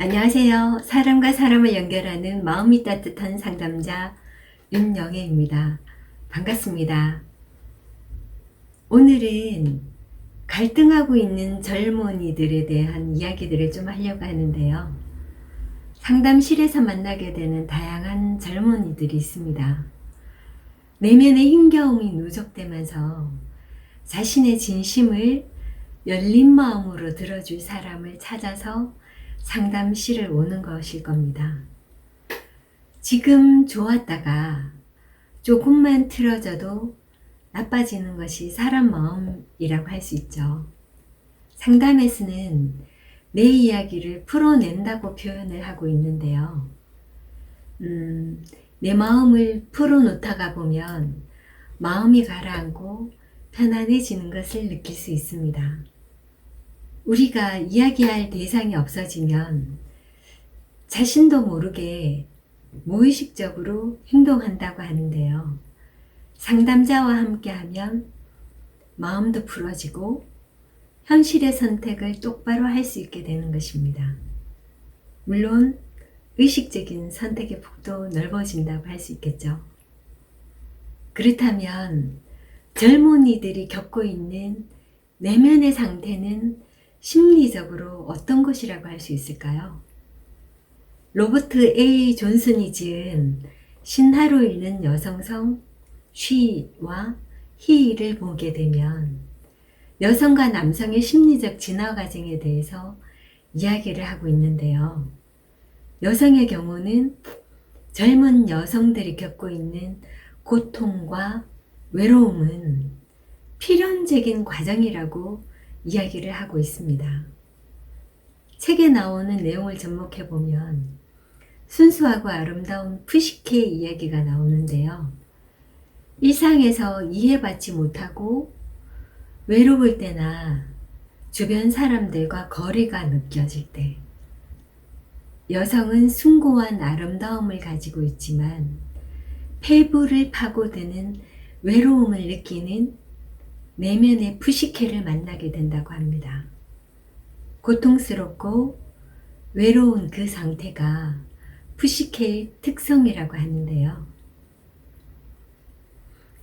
안녕하세요. 사람과 사람을 연결하는 마음이 따뜻한 상담자 윤영애입니다. 반갑습니다. 오늘은 갈등하고 있는 젊은이들에 대한 이야기들을 좀 하려고 하는데요. 상담실에서 만나게 되는 다양한 젊은이들이 있습니다. 내면의 힘겨움이 누적되면서 자신의 진심을 열린 마음으로 들어줄 사람을 찾아서 상담실을 오는 것일 겁니다. 지금 좋았다가 조금만 틀어져도 나빠지는 것이 사람 마음이라고 할 수 있죠. 상담에서는 내 이야기를 풀어낸다고 표현을 하고 있는데요. 음, 내 마음을 풀어놓다가 보면 마음이 가라앉고 편안해지는 것을 느낄 수 있습니다. 우리가 이야기할 대상이 없어지면 자신도 모르게 무의식적으로 행동한다고 하는데요. 상담자와 함께 하면 마음도 풀어지고 현실의 선택을 똑바로 할 수 있게 되는 것입니다. 물론 의식적인 선택의 폭도 넓어진다고 할 수 있겠죠. 그렇다면 젊은이들이 겪고 있는 내면의 상태는 심리적으로 어떤 것이라고 할 수 있을까요? 로버트 A. 존슨이 지은 신하로 읽는 여성성 쉬와 히를 보게 되면 여성과 남성의 심리적 진화 과정에 대해서 이야기를 하고 있는데요. 여성의 경우는 젊은 여성들이 겪고 있는 고통과 외로움은 필연적인 과정이라고 이야기를 하고 있습니다. 책에 나오는 내용을 접목해 보면 순수하고 아름다운 푸시케 이야기가 나오는데요. 일상에서 이해받지 못하고 외로울 때나 주변 사람들과 거리가 느껴질 때 여성은 숭고한 아름다움을 가지고 있지만 폐부를 파고드는 외로움을 느끼는 내면의 푸시케를 만나게 된다고 합니다. 고통스럽고 외로운 그 상태가 푸시케의 특성이라고 하는데요.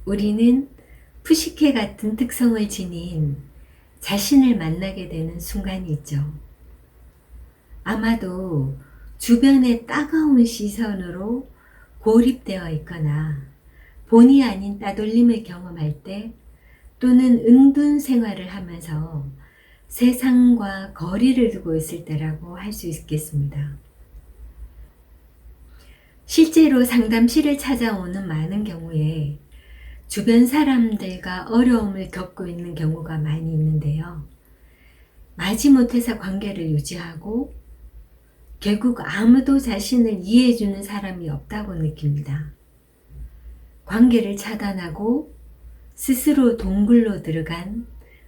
우리는 푸시케 같은 특성을 지닌 자신을 만나게 되는 순간이 있죠. 아마도 주변의 따가운 시선으로 고립되어 있거나 본의 아닌 따돌림을 경험할 때 또는 은둔 생활을 하면서 세상과 거리를 두고 있을 때라고 할 수 있겠습니다. 실제로 상담실을 찾아오는 많은 경우에 주변 사람들과 어려움을 겪고 있는 경우가 많이 있는데요. 마지못해서 관계를 유지하고 결국 아무도 자신을 이해해주는 사람이 없다고 느낍니다. 관계를 차단하고 스스로 동굴로 들어간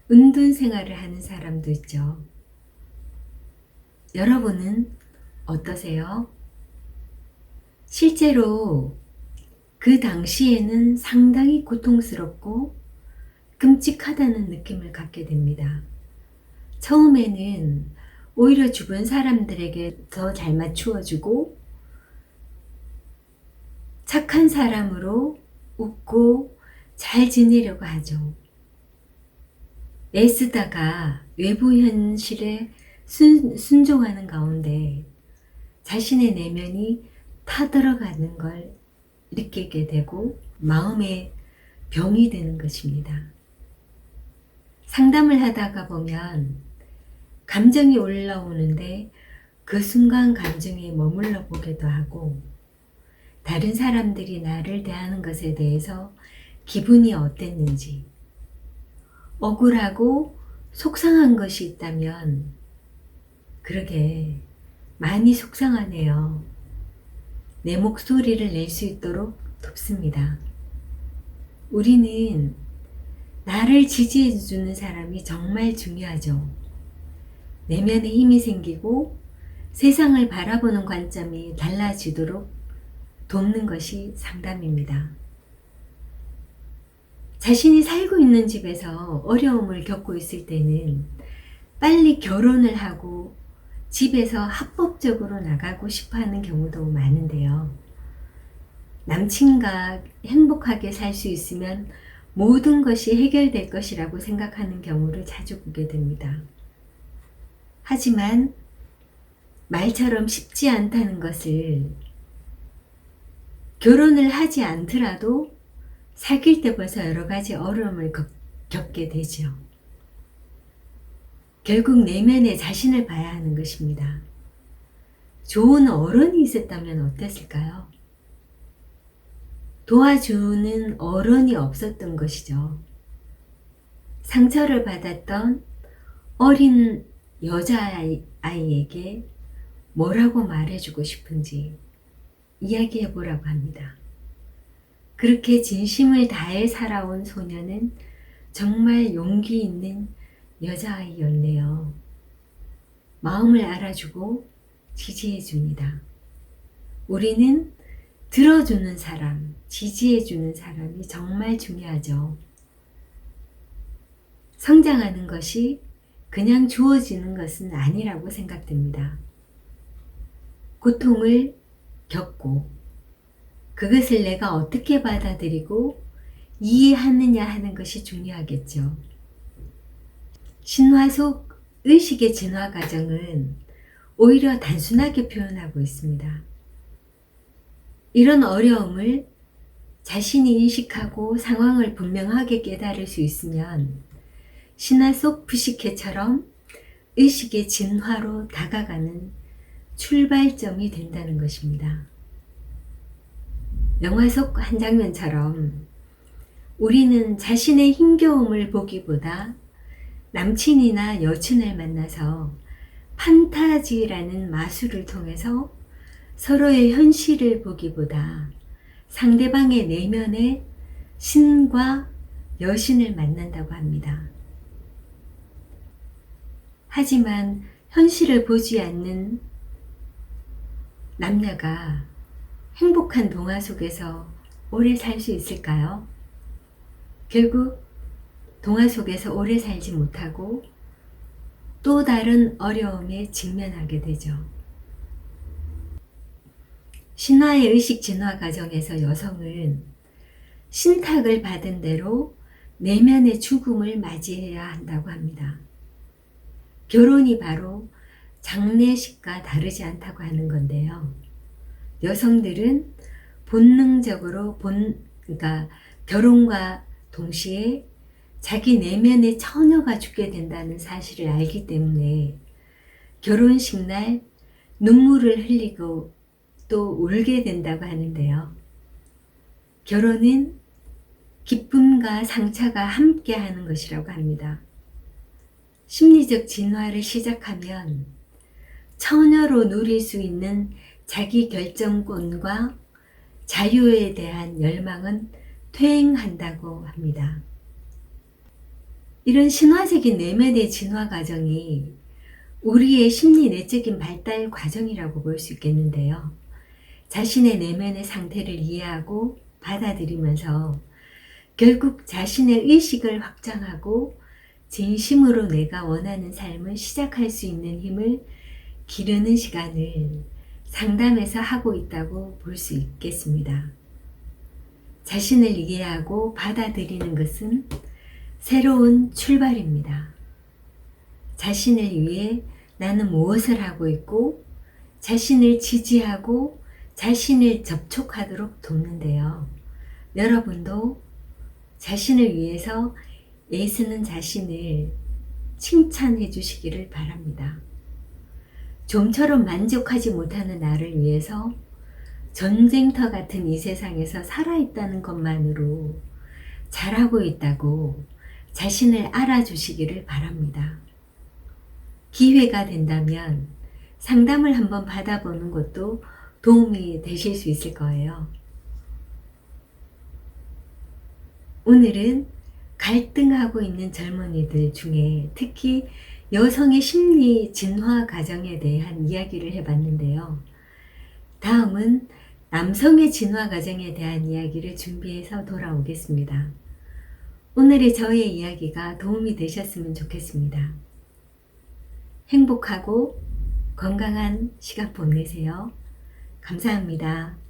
은둔 생활을 하는 사람도 있죠. 여러분은 어떠세요? 실제로 그 당시에는 상당히 고통스럽고 끔찍하다는 느낌을 갖게 됩니다. 처음에는 오히려 주변 사람들에게 더 잘 맞추어주고 착한 사람으로 웃고 잘 지내려고 하죠. 애쓰다가 외부 현실에 순, 순종하는 가운데 자신의 내면이 타들어가는 걸 느끼게 되고 마음에 병이 되는 것입니다. 상담을 하다가 보면 감정이 올라오는데 그 순간 감정에 머물러 보기도 하고 다른 사람들이 나를 대하는 것에 대해서 기분이 어땠는지, 억울하고 속상한 것이 있다면, 그러게 많이 속상하네요. 내 목소리를 낼 수 있도록 돕습니다. 우리는 나를 지지해주는 사람이 정말 중요하죠. 내면에 힘이 생기고 세상을 바라보는 관점이 달라지도록 돕는 것이 상담입니다. 자신이 살고 있는 집에서 어려움을 겪고 있을 때는 빨리 결혼을 하고 집에서 합법적으로 나가고 싶어 하는 경우도 많은데요. 남친과 행복하게 살 수 있으면 모든 것이 해결될 것이라고 생각하는 경우를 자주 보게 됩니다. 하지만 말처럼 쉽지 않다는 것을 결혼을 하지 않더라도 사귈 때 벌써 여러 가지 어려움을 겪- 겪게 되죠. 결국 내면의 자신을 봐야 하는 것입니다. 좋은 어른이 있었다면 어땠을까요? 도와주는 어른이 없었던 것이죠. 상처를 받았던 어린 여자아이에게 뭐라고 말해주고 싶은지 이야기해 보라고 합니다. 그렇게 진심을 다해 살아온 소녀는 정말 용기 있는 여자아이였네요. 마음을 알아주고 지지해 줍니다. 우리는 들어주는 사람, 지지해 주는 사람이 정말 중요하죠. 성장하는 것이 그냥 주어지는 것은 아니라고 생각됩니다. 고통을 겪고 그것을 내가 어떻게 받아들이고 이해하느냐 하는 것이 중요하겠죠. 신화 속 의식의 진화 과정은 오히려 단순하게 표현하고 있습니다. 이런 어려움을 자신이 인식하고 상황을 분명하게 깨달을 수 있으면 신화 속 푸시케처럼 의식의 진화로 다가가는 출발점이 된다는 것입니다. 영화 속 한 장면처럼 우리는 자신의 힘겨움을 보기보다 남친이나 여친을 만나서 판타지라는 마술을 통해서 서로의 현실을 보기보다 상대방의 내면에 신과 여신을 만난다고 합니다. 하지만 현실을 보지 않는 남녀가 행복한 동화 속에서 오래 살 수 있을까요? 결국 동화 속에서 오래 살지 못하고 또 다른 어려움에 직면하게 되죠. 신화의 의식 진화 과정에서 여성은 신탁을 받은 대로 내면의 죽음을 맞이해야 한다고 합니다. 결혼이 바로 장례식과 다르지 않다고 하는 건데요. 여성들은 본능적으로 본, 그러니까 결혼과 동시에 자기 내면의 처녀가 죽게 된다는 사실을 알기 때문에 결혼식 날 눈물을 흘리고 또 울게 된다고 하는데요. 결혼은 기쁨과 상처가 함께 하는 것이라고 합니다. 심리적 진화를 시작하면 처녀로 누릴 수 있는 자기 결정권과 자유에 대한 열망은 퇴행한다고 합니다. 이런 신화적인 내면의 진화 과정이 우리의 심리 내적인 발달 과정이라고 볼 수 있겠는데요. 자신의 내면의 상태를 이해하고 받아들이면서 결국 자신의 의식을 확장하고 진심으로 내가 원하는 삶을 시작할 수 있는 힘을 기르는 시간을 상담에서 하고 있다고 볼 수 있겠습니다. 자신을 이해하고 받아들이는 것은 새로운 출발입니다. 자신을 위해 나는 무엇을 하고 있고 자신을 지지하고 자신을 접촉하도록 돕는데요. 여러분도 자신을 위해서 애쓰는 자신을 칭찬해 주시기를 바랍니다. 좀처럼 만족하지 못하는 나를 위해서 전쟁터 같은 이 세상에서 살아있다는 것만으로 잘하고 있다고 자신을 알아주시기를 바랍니다. 기회가 된다면 상담을 한번 받아보는 것도 도움이 되실 수 있을 거예요. 오늘은 갈등하고 있는 젊은이들 중에 특히 여성의 심리 진화 과정에 대한 이야기를 해봤는데요. 다음은 남성의 진화 과정에 대한 이야기를 준비해서 돌아오겠습니다. 오늘의 저의 이야기가 도움이 되셨으면 좋겠습니다. 행복하고 건강한 시간 보내세요. 감사합니다.